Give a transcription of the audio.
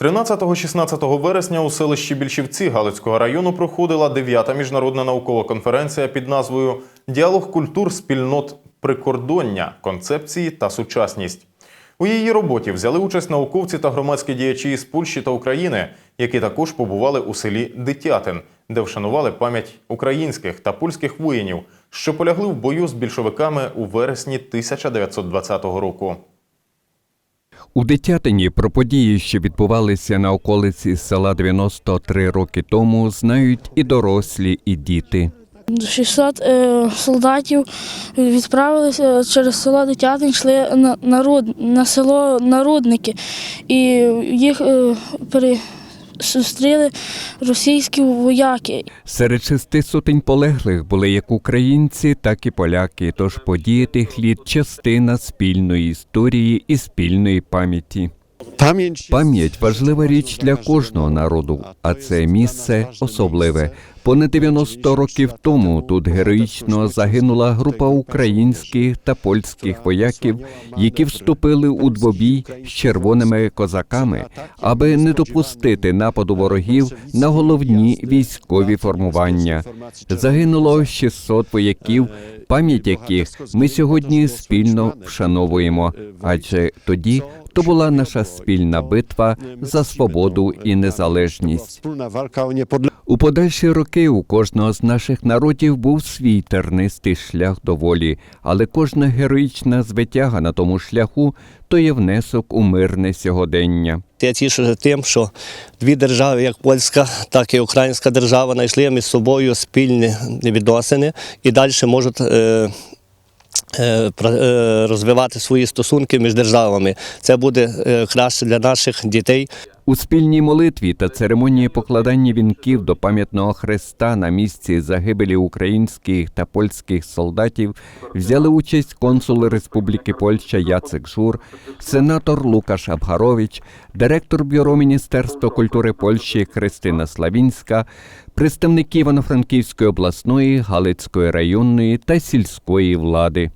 13-16 вересня у селищі Більшівці Галицького району проходила 9-та міжнародна наукова конференція під назвою Діалог культур спільнот прикордоння, концепції та сучасність. У її роботі взяли участь науковці та громадські діячі із Польщі та України, які також побували у селі Дитятин, де вшанували пам'ять українських та польських воїнів, що полягли в бою з більшовиками у вересні 1920 року. У Дитятині про події, що відбувалися на околиці села 93 роки тому, знають і дорослі, і діти. 600 е, солдатів відправилися через село Дитятин, йшли на, народ на село Народники, і їх е, пере, зустріли російські вояки. Серед шести сотень полеглих були як українці, так і поляки. Тож події тих літ частина спільної історії і спільної пам'яті. Пам'ять важлива річ для кожного народу, а це місце особливе. Понад 90 років тому тут героїчно загинула група українських та польських вояків, які вступили у двобій з червоними козаками, аби не допустити нападу ворогів на головні військові формування. Загинуло 600 вояків, пам'ять яких ми сьогодні спільно вшановуємо, адже тоді то була наша спільна битва за свободу і незалежність. У подальші роки у кожного з наших народів був свій тернистий шлях до волі, але кожна героїчна звитяга на тому шляху то є внесок у мирне сьогодення. Я тішуся тим, що дві держави, як польська, так і українська держава, знайшли між собою спільні відносини і далі можуть е, е, е, розвивати свої стосунки між державами. Це буде е, краще для наших дітей. У спільній молитві та церемонії покладання вінків до пам'ятного хреста на місці загибелі українських та польських солдатів взяли участь консул Республіки Польща Яцек Жур, сенатор Лукаш Абгарович, директор бюро Міністерства культури Польщі Христина Славінська, представники Івано-Франківської обласної, Галицької районної та сільської влади.